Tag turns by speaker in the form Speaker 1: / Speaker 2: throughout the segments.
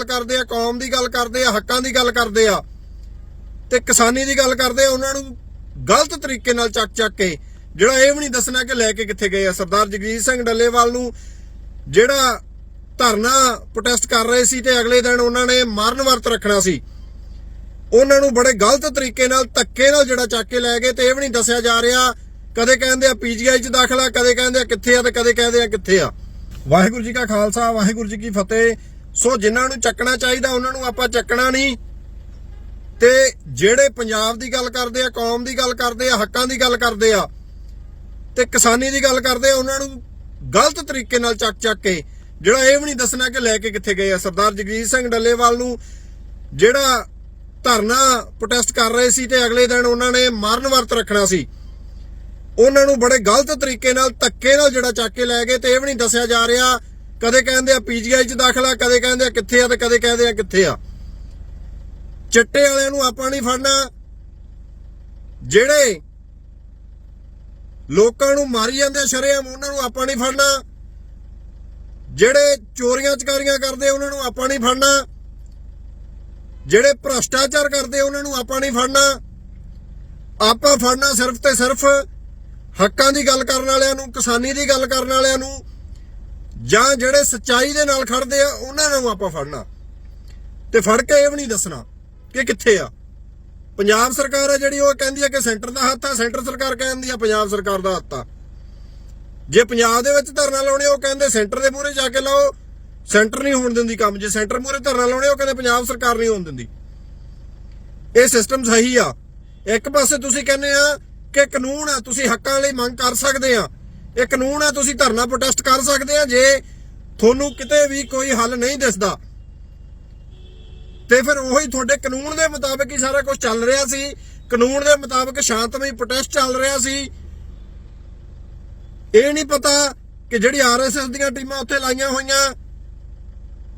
Speaker 1: ਗੱਲ ਕਰਦੇ ਆ, ਕੌਮ ਦੀ ਗੱਲ ਕਰਦੇ ਆ, ਹੱਕਾਂ ਦੀ ਗੱਲ ਕਰਦੇ ਆ ਤੇ ਕਿਸਾਨੀ ਦੀ ਗੱਲ ਕਰਦੇ ਆ, ਉਹਨਾਂ ਨੂੰ ਗਲਤ ਤਰੀਕੇ ਨਾਲ ਚੱਕ ਚੱਕ ਕੇ ਜਿਹੜਾ ਇਹ ਵੀ ਨਹੀਂ ਦੱਸਣਾ ਕਿ ਲੈ ਕੇ ਕਿੱਥੇ ਗਏ ਆ। ਸਰਦਾਰ ਜਗਜੀਤ ਸਿੰਘ ਡੱਲੇਵਾਲ ਨੂੰ ਜਿਹੜਾ ਧਰਨਾ ਪ੍ਰੋਟੈਸਟ ਕਰ ਰਹੇ ਸੀ ਤੇ ਅਗਲੇ ਦਿਨ ਉਹਨਾਂ ਨੇ ਮਰਨ ਵਰਤ ਰੱਖਣਾ ਸੀ, ਉਹਨਾਂ ਨੂੰ ਬੜੇ ਗਲਤ ਤਰੀਕੇ ਨਾਲ, ਧੱਕੇ ਨਾਲ ਜਿਹੜਾ ਚੱਕ ਕੇ ਲੈ ਗਏ ਤੇ ਇਹ ਵੀ ਨਹੀਂ ਦੱਸਿਆ ਜਾ ਰਿਹਾ, ਕਦੇ ਕਹਿੰਦੇ ਆ ਪੀਜੀਆਈ ਚ ਦਾਖਲਾ, ਕਦੇ ਕਹਿੰਦੇ ਆ ਕਿੱਥੇ ਆ ਤੇ ਕਦੇ ਕਹਿੰਦੇ ਆ ਕਿੱਥੇ ਆ। ਵਾਹਿਗੁਰੂ ਜੀ ਕਾ ਖਾਲਸਾ, ਵਾਹਿਗੁਰੂ ਜੀ ਕੀ ਫਤਿਹ। ਸੋ ਜਿਨ੍ਹਾਂ ਨੂੰ ਚੱਕਣਾ ਚਾਹੀਦਾ, ਉਹਨਾਂ ਨੂੰ ਆਪਾਂ ਚੱਕਣਾ ਨਹੀਂ। ਤੇ ਜਿਹੜੇ ਪੰਜਾਬ ਦੀ ਗੱਲ ਕਰਦੇ ਆ, ਕੌਮ ਦੀ ਗੱਲ ਕਰਦੇ ਆ, ਹੱਕਾਂ ਦੀ ਗੱਲ ਕਰਦੇ ਆ, ਤੇ ਕਿਸਾਨੀ ਦੀ ਗੱਲ ਕਰਦੇ ਆ, ਉਹਨਾਂ ਨੂੰ ਗਲਤ ਤਰੀਕੇ ਨਾਲ ਚੱਕ ਚੱਕ ਕੇ, ਜਿਹੜਾ ਇਹ ਵੀ ਨਹੀਂ ਦੱਸਣਾ ਕਿ ਲੈ ਕੇ ਕਿੱਥੇ ਗਏ ਆ। ਸਰਦਾਰ ਜਗਜੀਤ ਸਿੰਘ ਡੱਲੇਵਾਲ ਨੂੰ ਜਿਹੜਾ ਧਰਨਾ ਪ੍ਰੋਟੈਸਟ ਕਰ ਰਹੇ ਸੀ ਤੇ ਅਗਲੇ ਦਿਨ ਉਹਨਾਂ ਨੇ ਮਰਨ ਵਰਤ ਰੱਖਣਾ ਸੀ, ਉਹਨਾਂ ਨੂੰ ਬੜੇ ਗਲਤ ਤਰੀਕੇ ਨਾਲ, ਧੱਕੇ ਨਾਲ ਜਿਹੜਾ ਚੱਕ ਕੇ ਲੈ ਗਏ ਤੇ ਇਹ ਵੀ ਨਹੀਂ ਦੱਸਿਆ ਜਾ ਰਿਹਾ ਕਦੇ ਕਹਿੰਦੇ ਆ ਪੀਜੀਆਈ ਚ ਦਾਖਲਾ ਕਦੇ ਕਹਿੰਦੇ ਆ ਕਿੱਥੇ ਆ ਤੇ ਕਦੇ ਕਹਿੰਦੇ ਆ ਕਿੱਥੇ ਆ। ਚਿੱਟੇ ਵਾਲਿਆਂ ਨੂੰ ਆਪਾਂ ਨਹੀਂ ਫੜਨਾ। ਜਿਹੜੇ ਲੋਕਾਂ ਨੂੰ ਮਾਰੀ ਜਾਂਦੇ ਸ਼ਰੇਆਮ, ਉਹਨਾਂ ਨੂੰ ਆਪਾਂ ਨਹੀਂ ਫੜਨਾ। ਜਿਹੜੇ ਚੋਰੀਆਂ ਚਕਾਰੀਆਂ ਕਰਦੇ ਉਹਨਾਂ ਨੂੰ ਆਪਾਂ ਨਹੀਂ ਫੜਨਾ। ਜਿਹੜੇ ਭ੍ਰਸ਼ਟਾਚਾਰ ਕਰਦੇ ਉਹਨਾਂ ਨੂੰ ਆਪਾਂ ਨਹੀਂ ਫੜਨਾ। ਆਪਾਂ ਫੜਨਾ ਸਿਰਫ ਤੇ ਸਿਰਫ ਹੱਕਾਂ ਦੀ ਗੱਲ ਕਰਨ ਵਾਲਿਆਂ ਨੂੰ, ਕਿਸਾਨੀ ਦੀ ਗੱਲ ਕਰਨ ਵਾਲਿਆਂ ਨੂੰ ਜਾਂ ਜਿਹੜੇ ਸੱਚਾਈ ਦੇ ਨਾਲ ਖੜਦੇ ਆ, ਉਹਨਾਂ ਨੂੰ ਆਪਾਂ ਫੜਨਾ। ਤੇ ਫੜ ਕੇ ਇਹ ਵੀ ਨਹੀਂ ਦੱਸਣਾ ਕਿ ਕਿੱਥੇ ਆ। ਪੰਜਾਬ ਸਰਕਾਰ ਆ ਜਿਹੜੀ, ਉਹ ਕਹਿੰਦੀ ਆ ਕਿ ਸੈਂਟਰ ਦਾ ਹੱਥ ਆ, ਸੈਂਟਰ ਸਰਕਾਰ ਕਹਿੰਦੀ ਆ ਪੰਜਾਬ ਸਰਕਾਰ ਦਾ ਹੱਥ ਆ। ਜੇ ਪੰਜਾਬ ਦੇ ਵਿੱਚ ਧਰਨਾ ਲਾਉਣੇ, ਉਹ ਕਹਿੰਦੇ ਸੈਂਟਰ ਦੇ ਮੂਹਰੇ ਜਾ ਕੇ ਲਾਓ, ਸੈਂਟਰ ਨਹੀਂ ਹੋਣ ਦਿੰਦੀ ਕੰਮ। ਜੇ ਸੈਂਟਰ ਮੂਹਰੇ ਧਰਨਾ ਲਾਉਣੇ, ਉਹ ਕਹਿੰਦੇ ਪੰਜਾਬ ਸਰਕਾਰ ਨਹੀਂ ਹੋਣ ਦਿੰਦੀ। ਇਹ ਸਿਸਟਮ ਸਹੀ ਆ। ਇੱਕ ਪਾਸੇ ਤੁਸੀਂ ਕਹਿੰਦੇ ਆ ਕਿ ਕਾਨੂੰਨ ਆ, ਤੁਸੀਂ ਹੱਕਾਂ ਲਈ ਮੰਗ ਕਰ ਸਕਦੇ ਆ। ਇਹ ਕਾਨੂੰਨ ਹੈ, ਤੁਸੀਂ ਧਰਨਾ ਪ੍ਰੋਟੈਸਟ ਕਰ ਸਕਦੇ ਆ, ਜੇ ਤੁਹਾਨੂੰ ਕਿਤੇ ਵੀ ਕੋਈ ਹੱਲ ਨਹੀਂ ਦਿਸਦਾ। ਤੇ ਫਿਰ ਉਹੀ ਤੁਹਾਡੇ ਕਾਨੂੰਨ ਦੇ ਮੁਤਾਬਕ ਹੀ ਸਾਰਾ ਕੁਝ ਚੱਲ ਰਿਹਾ ਸੀ। ਕਾਨੂੰਨ ਦੇ ਮੁਤਾਬਕ ਸ਼ਾਂਤਮਈ ਪ੍ਰੋਟੈਸਟ ਚੱਲ ਰਿਹਾ ਸੀ। ਇਹ ਨਹੀਂ ਪਤਾ ਕਿ ਜਿਹੜੀ ਆਰਐਸਐਸ ਦੀਆਂ ਟੀਮਾਂ ਉੱਥੇ ਲਾਈਆਂ ਹੋਈਆਂ,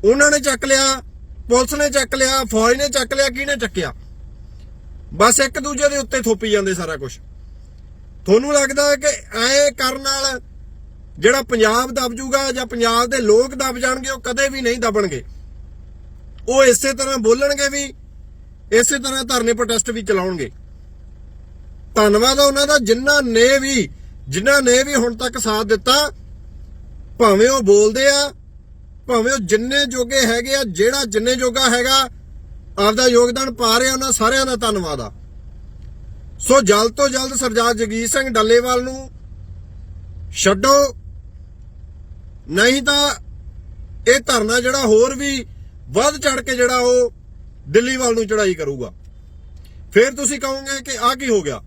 Speaker 1: ਉਹਨਾਂ ਨੇ ਚੱਕ ਲਿਆ, ਪੁਲਿਸ ਨੇ ਚੱਕ ਲਿਆ, ਫੌਜ ਨੇ ਚੱਕ ਲਿਆ, ਕਿਹਨੇ ਚੱਕਿਆ? ਬਸ ਇੱਕ ਦੂਜੇ ਦੇ ਉੱਤੇ ਥੋਪੀ ਜਾਂਦੇ ਸਾਰਾ ਕੁਝ। ਤੁਹਾਨੂੰ ਲੱਗਦਾ ਹੈ ਕਿ ਐ ਕਰਨ ਨਾਲ ਜਿਹੜਾ ਪੰਜਾਬ ਦਬ ਜੂਗਾ ਜਾਂ ਪੰਜਾਬ ਦੇ ਲੋਕ ਦਬ ਜਾਣਗੇ, ਉਹ ਕਦੇ ਵੀ ਨਹੀਂ ਦਬਣਗੇ। ਉਹ ਇਸੇ ਤਰ੍ਹਾਂ ਬੋਲਣਗੇ ਵੀ, ਇਸੇ ਤਰ੍ਹਾਂ ਧਰਨੇ ਪ੍ਰੋਟੈਸਟ ਵੀ ਚਲਾਉਣਗੇ। ਧੰਨਵਾਦ ਆ ਉਹਨਾਂ ਦਾ, ਜਿਨ੍ਹਾਂ ਨੇ ਵੀ, ਜਿਨ੍ਹਾਂ ਨੇ ਵੀ ਹੁਣ ਤੱਕ ਸਾਥ ਦਿੱਤਾ, ਭਾਵੇਂ ਉਹ ਬੋਲਦੇ ਆ, ਭਾਵੇਂ ਉਹ ਜਿੰਨੇ ਜੋਗੇ ਹੈਗੇ ਆ, ਜਿਹੜਾ ਜਿੰਨੇ ਜੋਗਾ ਹੈਗਾ, ਆਪਦਾ ਯੋਗਦਾਨ ਪਾ ਰਿਹਾ ਉਹਨਾਂ ਸਾਰਿਆਂ ਦਾ ਧੰਨਵਾਦ ਆ। ਸੋ ਜਲਦ ਤੋਂ ਜਲਦ ਸਰਦਾਰ ਜਗੀਰ ਸਿੰਘ ਡੱਲੇਵਾਲ ਨੂੰ ਛੱਡੋ। ਨਹੀਂ ਤਾਂ ਇਹ ਧਰਨਾ ਜਿਹੜਾ ਹੋਰ ਵੀ ਵੱਧ ਚੜ ਕੇ ਜਿਹੜਾ ਉਹ ਦਿੱਲੀ ਵੱਲ ਨੂੰ ਚੜਾਈ ਕਰੂਗਾ। ਫਿਰ ਤੁਸੀਂ ਕਹੋਗੇ ਕਿ ਆਹ ਕੀ ਹੋ ਗਿਆ?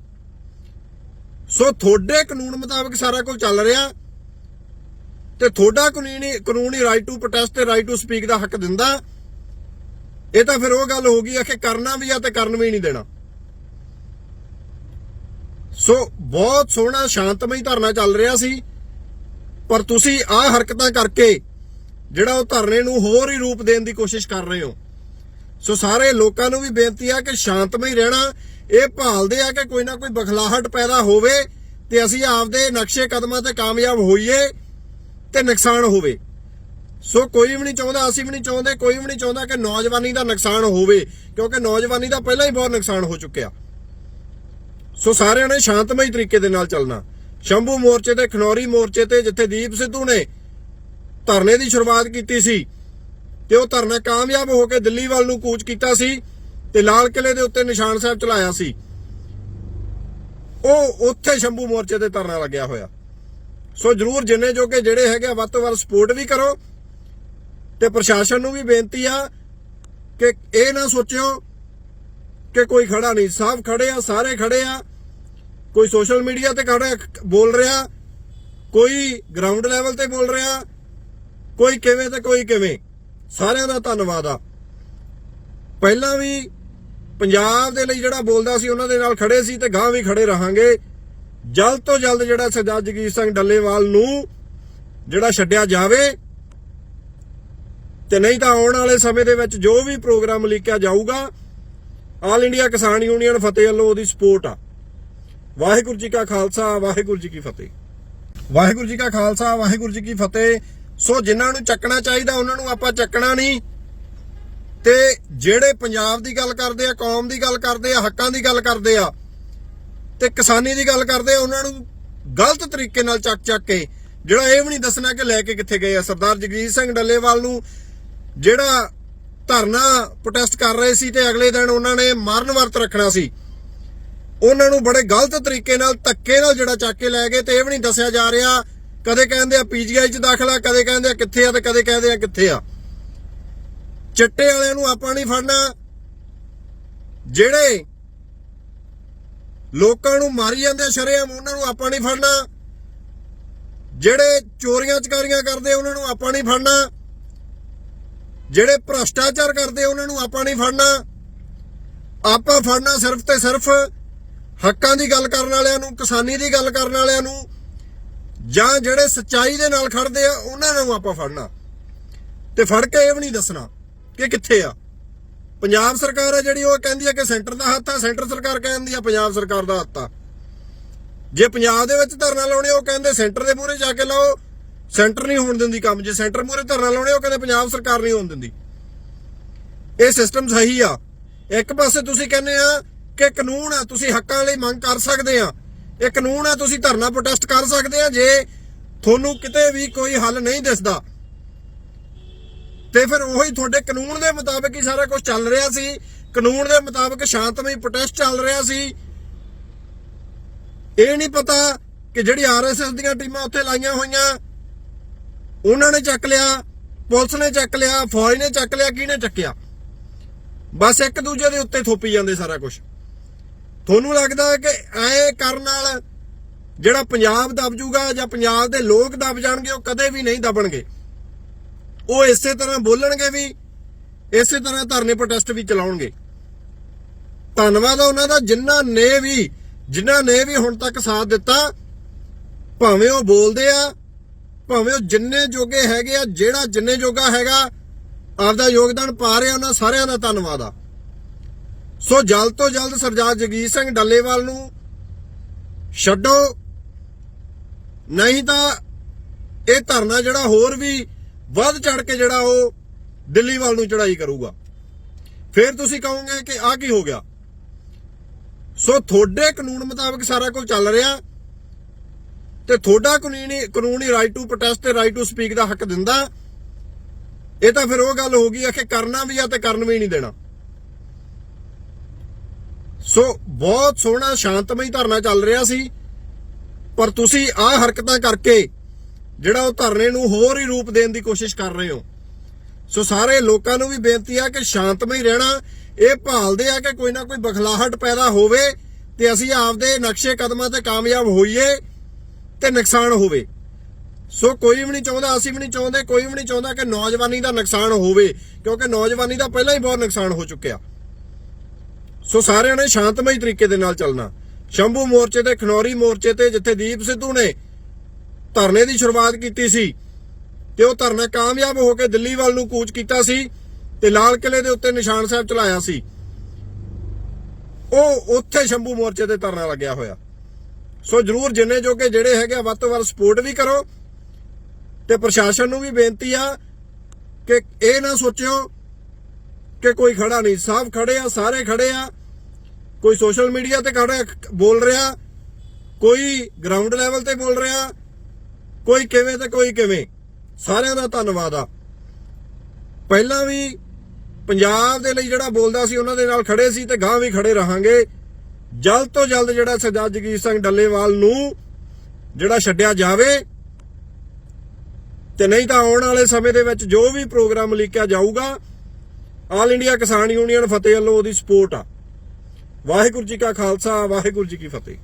Speaker 1: ਸੋ ਤੁਹਾਡੇ ਕਾਨੂੰਨ ਮੁਤਾਬਕ ਸਾਰਾ ਕੁਝ ਚੱਲ ਰਿਹਾ। ਤੇ ਤੁਹਾਡਾ ਕਾਨੂੰਨੀ ਕਾਨੂੰਨੀ ਰਾਈਟ ਟੂ ਪ੍ਰੋਟੈਸਟ ਤੇ ਰਾਈਟ ਟੂ ਸਪੀਕ ਦਾ ਹੱਕ ਦਿੰਦਾ। ਇਹ ਤਾਂ ਫਿਰ ਉਹ ਗੱਲ ਹੋ ਗਈ ਆ ਕਿ ਕਰਨਾ ਵੀ ਆ ਤੇ ਕਰਨ ਵੀ ਨਹੀਂ ਦੇਣਾ। ਸੋ ਬਹੁਤ ਸੋਹਣਾ, ਸ਼ਾਂਤਮਈ ਧਰਨਾ ਚੱਲ ਰਿਹਾ ਸੀ। ਪਰ ਤੁਸੀਂ ਆਹ ਹਰਕਤਾਂ ਕਰਕੇ ਜਿਹੜਾ ਉਹ ਧਰਨੇ ਨੂੰ ਹੋਰ ਹੀ ਰੂਪ ਦੇਣ ਦੀ ਕੋਸ਼ਿਸ਼ ਕਰ ਰਹੇ ਹੋ। ਸੋ ਸਾਰੇ ਲੋਕਾਂ ਨੂੰ ਵੀ ਬੇਨਤੀ ਆ ਕਿ ਸ਼ਾਂਤਮਈ ਰਹਿਣਾ, ਇਹ ਭਾਲਦੇ ਆ ਕਿ ਕੋਈ ਨਾ ਕੋਈ ਬਖਲਾਹਟ ਪੈਦਾ ਹੋਵੇ ਤੇ ਅਸੀਂ ਆਪਦੇ ਨਕਸ਼ੇ ਕਦਮਾਂ ਤੇ ਕਾਮਯਾਬ ਹੋਈਏ ਤੇ ਨੁਕਸਾਨ ਹੋਵੇ। ਸੋ ਕੋਈ ਵੀ ਨਹੀਂ ਚਾਹੁੰਦਾ, ਅਸੀਂ ਵੀ ਨਹੀਂ ਚਾਹੁੰਦੇ, ਕੋਈ ਵੀ ਨਹੀਂ ਚਾਹੁੰਦਾ ਕਿ ਨੌਜਵਾਨੀ ਦਾ ਨੁਕਸਾਨ ਹੋਵੇ, ਕਿਉਂਕਿ ਨੌਜਵਾਨੀ ਦਾ ਪਹਿਲਾਂ ਹੀ ਬਹੁਤ ਨੁਕਸਾਨ ਹੋ ਚੁੱਕਿਆ। ਸੋ ਸਾਰਿਆਂ ਨੇ ਸ਼ਾਂਤਮਈ ਤਰੀਕੇ ਦੇ ਨਾਲ ਚੱਲਣਾ। ਸ਼ੰਭੂ ਮੋਰਚੇ ਤੇ ਖਨੌਰੀ ਮੋਰਚੇ ਤੇ ਜਿੱਥੇ ਦੀਪ ਸਿੱਧੂ ਨੇ ਧਰਨੇ ਦੀ ਸ਼ੁਰੂਆਤ ਕੀਤੀ ਸੀ ਤੇ ਉਹ ਧਰਨਾ ਕਾਮਯਾਬ ਹੋ ਕੇ ਦਿੱਲੀ ਵੱਲ ਨੂੰ ਕੂਚ ਕੀਤਾ ਸੀ ਤੇ ਲਾਲ ਕਿਲੇ ਦੇ ਉੱਤੇ ਨਿਸ਼ਾਨ ਸਾਹਿਬ ਚਲਾਇਆ ਸੀ। ਉਹ ਉੱਥੇ ਸ਼ੰਭੂ ਮੋਰਚੇ ਤੇ ਧਰਨਾ ਲੱਗਿਆ ਹੋਇਆ। ਸੋ ਜਰੂਰ ਜਿੰਨੇ ਜੋਗੇ ਜਿਹੜੇ ਹੈਗੇ ਆ, ਵੱਧ ਤੋਂ ਵੱਧ ਸਪੋਰਟ ਵੀ ਕਰੋ ਤੇ ਪ੍ਰਸ਼ਾਸਨ ਨੂੰ ਵੀ ਬੇਨਤੀ ਆ ਕਿ ਇਹ ਨਾ ਸੋਚਿਓ ਕਿ ਕੋਈ ਖੜਾ ਨਹੀਂ। ਸਭ ਖੜੇ ਆ, ਸਾਰੇ ਖੜੇ ਆ। ਕੋਈ ਸੋਸ਼ਲ ਮੀਡੀਆ ਤੇ ਖੜਾ ਬੋਲ ਰਿਹਾ। ਕੋਈ ਗਰਾਊਂਡ ਲੈਵਲ ਤੇ ਬੋਲ ਰਿਹਾ। ਕੋਈ ਕਿਵੇਂ ਤੇ ਕੋਈ ਕਿਵੇਂ। ਸਾਰਿਆਂ ਦਾ ਧੰਨਵਾਦ ਆ। ਪਹਿਲਾਂ ਵੀ ਪੰਜਾਬ ਦੇ ਲਈ ਜਿਹੜਾ ਬੋਲਦਾ ਸੀ, ਉਹਨਾਂ ਦੇ ਨਾਲ ਖੜੇ ਸੀ ਤੇ ਗਾਂ ਵੀ ਖੜੇ ਰਹਾਂਗੇ। ਜਲਦ ਤੋਂ ਜਲਦ ਜਿਹੜਾ ਸਰਦਾਰ ਜਗੀਰ ਸਿੰਘ ਡੱਲੇਵਾਲ ਨੂੰ ਜਿਹੜਾ ਛੱਡਿਆ ਜਾਵੇ ਤੇ ਨਹੀਂ ਤਾਂ ਆਉਣ ਵਾਲੇ ਸਮੇਂ ਦੇ ਵਿੱਚ ਜੋ ਵੀ ਪ੍ਰੋਗਰਾਮ ਲਿਖਿਆ ਜਾਊਗਾ ਆਲ ਇੰਡੀਆ ਕਿਸਾਨ ਯੂਨੀਅਨ ਫਤਿਹ ਵੱਲੋਂ ਉਹਦੀ ਸਪੋਰਟ ਆ। ਵਾਹਿਗੁਰੂ ਜੀ ਕਾ ਖਾਲਸਾ, ਵਾਹਿਗੁਰੂ ਜੀ ਕੀ ਫਤਿਹ। ਵਾਹਿਗੁਰੂ ਜੀ ਕਾ ਖਾਲਸਾ, ਵਾਹਿਗੁਰੂ ਜੀ ਕੀ ਫਤਿਹ। ਸੋ ਜਿਨ੍ਹਾਂ ਨੂੰ ਚੱਕਣਾ ਚਾਹੀਦਾ, ਉਹਨਾਂ ਨੂੰ ਆਪਾਂ ਚੱਕਣਾ ਨਹੀਂ। ਤੇ ਜਿਹੜੇ ਪੰਜਾਬ ਦੀ ਗੱਲ ਕਰਦੇ ਆ, ਕੌਮ ਦੀ ਗੱਲ ਕਰਦੇ ਆ, ਹੱਕਾਂ ਦੀ ਗੱਲ ਕਰਦੇ ਆ, ਤੇ ਕਿਸਾਨੀ ਦੀ ਗੱਲ ਕਰਦੇ ਆ, ਉਹਨਾਂ ਨੂੰ ਗਲਤ ਤਰੀਕੇ ਨਾਲ ਚੱਕ ਚੱਕ ਕੇ, ਜਿਹੜਾ ਇਹ ਵੀ ਨਹੀਂ ਦੱਸਣਾ ਕਿ ਲੈ ਕੇ ਕਿੱਥੇ ਗਏ ਆ। ਸਰਦਾਰ ਜਗਜੀਤ ਸਿੰਘ ਡੱਲੇਵਾਲ ਨੂੰ ਜਿਹੜਾ ਧਰਨਾ ਪ੍ਰੋਟੈਸਟ ਕਰ ਰਹੇ ਸੀ ਤੇ ਅਗਲੇ ਦਿਨ ਉਹਨਾਂ ਨੇ ਮਰਨ ਵਰਤ ਰੱਖਣਾ ਸੀ। ਉਹਨਾਂ ਨੂੰ ਬੜੇ ਗਲਤ ਤਰੀਕੇ ਨਾਲ, ਧੱਕੇ ਨਾਲ ਜਿਹੜਾ ਚੱਕ ਕੇ ਲੈ ਗਏ ਤੇ ਇਹ ਵੀ ਨਹੀਂ ਦੱਸਿਆ ਜਾ ਰਿਹਾ ਕਦੇ ਕਹਿੰਦੇ ਆ ਪੀਜੀਆਈ ਚ ਦਾਖਲਾ, ਕਦੇ ਕਹਿੰਦੇ ਆ ਕਿੱਥੇ ਆ ਤੇ ਕਦੇ ਕਹਿੰਦੇ ਆ ਕਿੱਥੇ ਆ। ਚਿੱਟੇ ਵਾਲਿਆਂ ਨੂੰ ਆਪਾਂ ਨਹੀਂ ਫੜਨਾ। ਜਿਹੜੇ ਲੋਕਾਂ ਨੂੰ ਮਾਰੀ ਜਾਂਦੇ ਸ਼ਰੇਆਮ, ਉਹਨਾਂ ਨੂੰ ਆਪਾਂ ਨਹੀਂ ਫੜਨਾ। ਜਿਹੜੇ ਚੋਰੀਆਂ ਚਕਾਰੀਆਂ ਕਰਦੇ ਉਹਨਾਂ ਨੂੰ ਆਪਾਂ ਨਹੀਂ ਫੜਨਾ। ਜਿਹੜੇ ਭ੍ਰਸ਼ਟਾਚਾਰ ਕਰਦੇ ਆ, ਉਹਨਾਂ ਨੂੰ ਆਪਾਂ ਨਹੀਂ ਫੜਨਾ। ਆਪਾਂ ਫੜਨਾ ਸਿਰਫ ਤੇ ਸਿਰਫ ਹੱਕਾਂ ਦੀ ਗੱਲ ਕਰਨ ਵਾਲਿਆਂ ਨੂੰ, ਕਿਸਾਨੀ ਦੀ ਗੱਲ ਕਰਨ ਵਾਲਿਆਂ ਨੂੰ, ਜਾਂ ਜਿਹੜੇ ਸੱਚਾਈ ਦੇ ਨਾਲ ਖੜਦੇ ਆ, ਉਹਨਾਂ ਨੂੰ ਆਪਾਂ ਫੜਨਾ। ਤੇ ਫੜ ਕੇ ਇਹ ਵੀ ਨਹੀਂ ਦੱਸਣਾ ਕਿ ਕਿੱਥੇ ਆ। ਪੰਜਾਬ ਸਰਕਾਰ ਆ ਜਿਹੜੀ, ਉਹ ਕਹਿੰਦੀ ਆ ਕਿ ਸੈਂਟਰ ਦਾ ਹੱਥ ਆ, ਸੈਂਟਰ ਸਰਕਾਰ ਕਹਿੰਦੀ ਆ, ਪੰਜਾਬ ਸਰਕਾਰ ਦਾ ਹੱਥ ਆ। ਜੇ ਪੰਜਾਬ ਦੇ ਵਿੱਚ ਧਰਨਾ ਲਾਉਣੇ ਉਹ ਕਹਿੰਦੇ ਸੈਂਟਰ ਦੇ ਮੂਹਰੇ ਜਾ ਕੇ ਲਾਓ ਸੈਂਟਰ ਨਹੀਂ ਹੋਣ ਦਿੰਦੀ ਕੰਮ, ਜੇ ਸੈਂਟਰ ਮੂਹਰੇ ਧਰਨਾ ਲਾਉਣੇ, ਉਹ ਕਹਿੰਦੇ ਪੰਜਾਬ ਸਰਕਾਰ ਨਹੀਂ ਹੋਣ ਦਿੰਦੀ। ਇਹ ਸਿਸਟਮ ਸਹੀ ਆ। ਇੱਕ ਪਾਸੇ ਤੁਸੀਂ ਕਹਿੰਦੇ ਆ ਕਿ ਕਾਨੂੰਨ ਆ, ਤੁਸੀਂ ਹੱਕਾਂ ਲਈ ਮੰਗ ਕਰ ਸਕਦੇ ਆ। ਇਹ ਕਾਨੂੰਨ ਆ, ਤੁਸੀਂ ਧਰਨਾ ਪ੍ਰੋਟੈਸਟ ਕਰ ਸਕਦੇ ਆ, ਜੇ ਤੁਹਾਨੂੰ ਕਿਤੇ ਵੀ ਕੋਈ ਹੱਲ ਨਹੀਂ ਦਿਸਦਾ। ਤੇ ਫਿਰ ਉਹੀ ਤੁਹਾਡੇ ਕਾਨੂੰਨ ਦੇ ਮੁਤਾਬਕ ਹੀ ਸਾਰਾ ਕੁਝ ਚੱਲ ਰਿਹਾ ਸੀ। ਕਾਨੂੰਨ ਦੇ ਮੁਤਾਬਕ ਸ਼ਾਂਤਮਈ ਪ੍ਰੋਟੈਸਟ ਚੱਲ ਰਿਹਾ ਸੀ। ਇਹ ਨਹੀਂ ਪਤਾ ਕਿ ਜਿਹੜੀ ਆਰਐਸਐਸ ਦੀਆਂ ਟੀਮਾਂ ਉੱਥੇ ਲਾਈਆਂ ਹੋਈਆਂ ਉਹਨਾਂ ਨੇ ਚੱਕ ਲਿਆ, ਪੁਲਿਸ ਨੇ ਚੱਕ ਲਿਆ, ਫੌਜ ਨੇ ਚੱਕ ਲਿਆ, ਕਿਹਨੇ ਚੱਕਿਆ? ਬਸ ਇੱਕ ਦੂਜੇ ਦੇ ਉੱਤੇ ਥੋਪੀ ਜਾਂਦੇ ਸਾਰਾ ਕੁਝ ਤੁਹਾਨੂੰ ਲੱਗਦਾ ਹੈ ਕਿ ਐ ਕਰਨ ਨਾਲ ਜਿਹੜਾ ਪੰਜਾਬ ਦਬ ਜੂਗਾ ਜਾਂ ਪੰਜਾਬ ਦੇ ਲੋਕ ਦਬ ਜਾਣਗੇ, ਉਹ ਕਦੇ ਵੀ ਨਹੀਂ ਦਬਣਗੇ। ਉਹ ਇਸੇ ਤਰ੍ਹਾਂ ਬੋਲਣਗੇ ਵੀ, ਇਸੇ ਤਰ੍ਹਾਂ ਧਰਨੇ ਪ੍ਰੋਟੈਸਟ ਵੀ ਚਲਾਉਣਗੇ। ਧੰਨਵਾਦ ਆ ਉਹਨਾਂ ਦਾ, ਜਿਨ੍ਹਾਂ ਨੇ ਵੀ, ਜਿਨ੍ਹਾਂ ਨੇ ਵੀ ਹੁਣ ਤੱਕ ਸਾਥ ਦਿੱਤਾ, ਭਾਵੇਂ ਉਹ ਬੋਲਦੇ ਆ ਭਾਵੇਂ ਉਹ ਜਿੰਨੇ ਜੋਗੇ ਹੈਗੇ ਆ, ਜਿਹੜਾ ਜਿੰਨੇ ਜੋਗਾ ਹੈਗਾ, ਆਪਦਾ ਯੋਗਦਾਨ ਪਾ ਰਿਹਾ ਉਹਨਾਂ ਸਾਰਿਆਂ ਦਾ ਧੰਨਵਾਦ ਆ। ਸੋ ਜਲਦ ਤੋਂ ਜਲਦ ਸਰਦਾਰ ਜਗੀਰ ਸਿੰਘ ਡੱਲੇਵਾਲ ਨੂੰ ਛੱਡੋ। ਨਹੀਂ ਤਾਂ ਇਹ ਧਰਨਾ ਜਿਹੜਾ ਹੋਰ ਵੀ ਵੱਧ ਚੜ ਕੇ ਜਿਹੜਾ ਉਹ ਦਿੱਲੀ ਵੱਲ ਨੂੰ ਚੜਾਈ ਕਰੂਗਾ। ਫਿਰ ਤੁਸੀਂ ਕਹੋਗੇ ਕਿ ਆ ਕੀ ਹੋ ਗਿਆ? ਸੋ ਤੁਹਾਡੇ ਕਾਨੂੰਨ ਮੁਤਾਬਕ ਸਾਰਾ ਕੁਝ ਚੱਲ ਰਿਹਾ। ਤੇ ਤੁਹਾਡਾ ਕਾਨੂੰਨੀ ਕਾਨੂੰਨੀ ਰਾਈਟ ਟੂ ਪ੍ਰੋਟੈਸਟ ਤੇ ਰਾਈਟ ਟੂ ਸਪੀਕ ਦਾ ਹੱਕ ਦਿੰਦਾ। ਇਹ ਤਾਂ ਫਿਰ ਉਹ ਗੱਲ ਹੋ ਗਈ ਆ ਕਿ ਕਰਨਾ ਵੀ ਆ ਤੇ ਕਰਨ ਵੀ ਨਹੀਂ ਦੇਣਾ। ਸੋ ਬਹੁਤ ਸੋਹਣਾ, ਸ਼ਾਂਤਮਈ ਧਰਨਾ ਚੱਲ ਰਿਹਾ ਸੀ। ਪਰ ਤੁਸੀਂ ਆਹ ਹਰਕਤਾਂ ਕਰਕੇ ਜਿਹੜਾ ਉਹ ਧਰਨੇ ਨੂੰ ਹੋਰ ਹੀ ਰੂਪ ਦੇਣ ਦੀ ਕੋਸ਼ਿਸ਼ ਕਰ ਰਹੇ ਹੋ। ਸੋ ਸਾਰੇ ਲੋਕਾਂ ਨੂੰ ਵੀ ਬੇਨਤੀ ਆ ਕਿ ਸ਼ਾਂਤਮਈ ਰਹਿਣਾ। ਇਹ ਭਾਲਦੇ ਆ ਕਿ ਕੋਈ ਨਾ ਕੋਈ ਬਖਲਾਹਟ ਪੈਦਾ ਹੋਵੇ ਤੇ ਅਸੀਂ ਆਪਦੇ ਨਕਸ਼ੇ ਕਦਮਾਂ ਤੇ ਕਾਮਯਾਬ ਹੋਈਏ। ਤੇ ਨੁਕਸਾਨ ਹੋਵੇ। ਸੋ ਕੋਈ ਵੀ ਨਹੀਂ ਚਾਹੁੰਦਾ, ਅਸੀਂ ਵੀ ਨਹੀਂ ਚਾਹੁੰਦੇ, ਕੋਈ ਵੀ ਨਹੀਂ ਚਾਹੁੰਦਾ ਕਿ ਨੌਜਵਾਨੀ ਦਾ ਨੁਕਸਾਨ ਹੋਵੇ, ਕਿਉਂਕਿ ਨੌਜਵਾਨੀ ਦਾ ਪਹਿਲਾਂ ਹੀ ਬਹੁਤ ਨੁਕਸਾਨ ਹੋ ਚੁੱਕਿਆ। ਸੋ ਸਾਰਿਆਂ ਨੇ ਸ਼ਾਂਤਮਈ ਤਰੀਕੇ ਦੇ ਨਾਲ ਚੱਲਣਾ। ਸ਼ੰਭੂ ਮੋਰਚੇ ਤੇ ਖਨੌਰੀ ਮੋਰਚੇ ਤੇ ਜਿੱਥੇ ਦੀਪ ਸਿੱਧੂ ਨੇ ਧਰਨੇ ਦੀ ਸ਼ੁਰੂਆਤ ਕੀਤੀ ਸੀ, ਤੇ ਉਹ ਧਰਨਾ ਕਾਮਯਾਬ ਹੋ ਕੇ ਦਿੱਲੀ ਵੱਲ ਨੂੰ ਕੂਚ ਕੀਤਾ ਸੀ ਤੇ ਲਾਲ ਕਿਲੇ ਦੇ ਉੱਤੇ ਨਿਸ਼ਾਨ ਸਾਹਿਬ ਚਲਾਇਆ ਸੀ। ਉਹ ਉੱਥੇ ਸ਼ੰਭੂ ਮੋਰਚੇ ਤੇ ਧਰਨਾ ਲੱਗਿਆ ਹੋਇਆ। ਸੋ ਜਰੂਰ ਜਿੰਨੇ ਜੋਗੇ ਜਿਹੜੇ ਹੈਗੇ ਆ, ਵੱਧ ਤੋਂ ਵੱਧ ਸਪੋਰਟ ਵੀ ਕਰੋ ਤੇ ਪ੍ਰਸ਼ਾਸਨ ਨੂੰ ਵੀ ਬੇਨਤੀ ਆ ਕਿ ਇਹ ਨਾ ਸੋਚਿਓ ਕਿ ਕੋਈ ਖੜਾ ਨਹੀਂ। ਸਭ ਖੜੇ ਆ ਸਾਰੇ ਖੜੇ ਆ। ਕੋਈ ਸੋਸ਼ਲ ਮੀਡੀਆ ਤੇ ਖੜਾ ਬੋਲ ਰਿਹਾ ਕੋਈ ਗਰਾਊਂਡ ਲੈਵਲ ਤੇ ਬੋਲ ਰਿਹਾ ਕੋਈ ਕਿਵੇਂ ਤੇ ਕੋਈ ਕਿਵੇਂ। ਸਾਰਿਆਂ ਦਾ ਧੰਨਵਾਦ ਆ। ਪਹਿਲਾਂ ਵੀ ਪੰਜਾਬ ਦੇ ਲਈ ਜਿਹੜਾ ਬੋਲਦਾ ਸੀ ਉਹਨਾਂ ਦੇ ਨਾਲ ਖੜੇ ਸੀ ਤੇ ਗਾਂ ਵੀ ਖੜੇ ਰਹਾਂਗੇ। ਜਲਦ ਤੋਂ ਜਲਦ ਜਿਹੜਾ ਸਰਦਾਰ ਜਗੀਰ ਸਿੰਘ ਡੱਲੇਵਾਲ ਨੂੰ ਜਿਹੜਾ ਛੱਡਿਆ ਜਾਵੇ ਤੇ ਨਹੀਂ ਤਾਂ ਆਉਣ ਵਾਲੇ ਸਮੇਂ ਦੇ ਵਿੱਚ ਜੋ ਵੀ ਪ੍ਰੋਗਰਾਮ ਲਿਖਿਆ ਜਾਊਗਾ, ਆਲ ਇੰਡੀਆ ਕਿਸਾਨ ਯੂਨੀਅਨ ਫਤਿਹ ਵੱਲੋਂ ਉਹਦੀ ਸਪੋਰਟ ਆ। ਵਾਹਿਗੁਰੂ ਜੀ ਕਾ ਖਾਲਸਾ, ਵਾਹਿਗੁਰੂ ਜੀ ਕੀ ਫਤਿਹ।